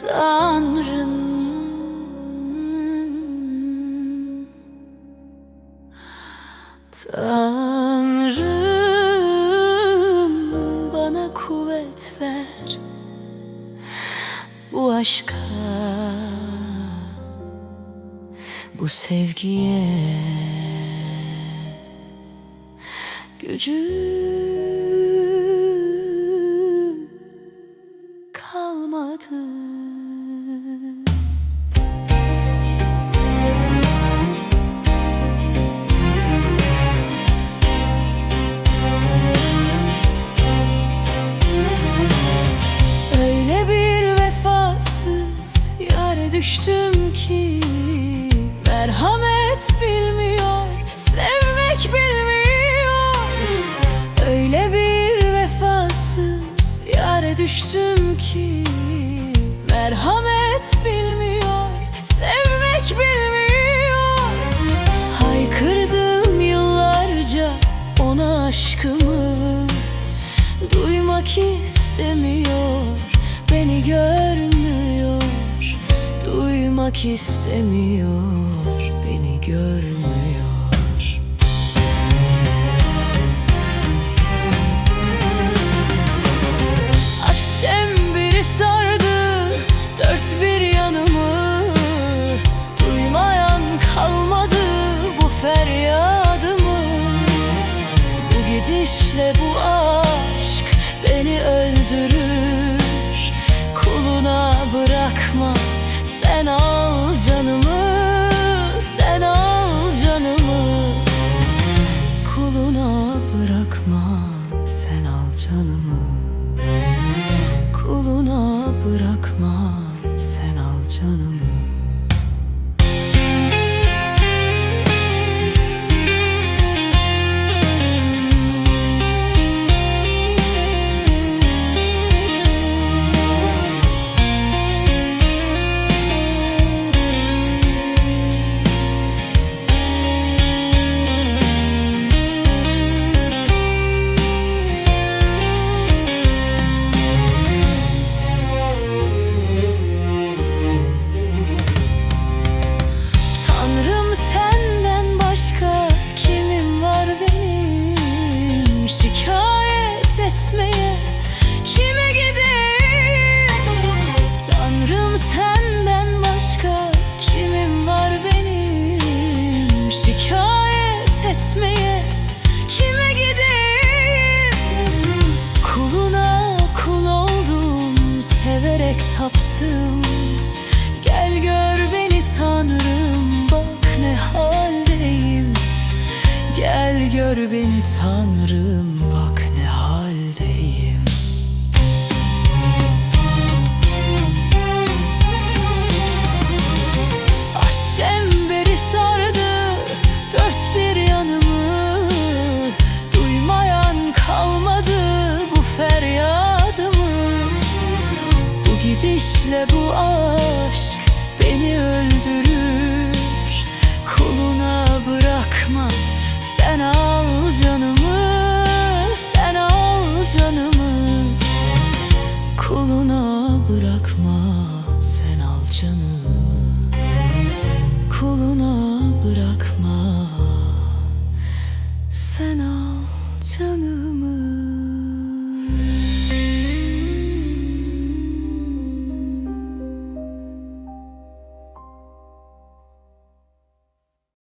Tanrım Tanrım bana kuvvet ver. Bu aşka Bu sevgiye Gücüm kalmadı. Düştüm ki Merhamet bilmiyor, sevmek bilmiyor. Öyle bir vefasız yere düştüm ki Merhamet bilmiyor, sevmek bilmiyor. Haykırdım yıllarca ona aşkımı. Duymak istemiyor Beni görmüyor Duymak istemiyor Beni görmüyor. Aşk çemberi sardı Dört bir yanımı. Duymayan kalmadı Bu feryadımı. Bu gidişle bu aşk Beni öldürür sen al canımı taptım Gel gör beni Tanrım bak ne haldeyim. Gel gör beni Tanrım gidişle bu aşk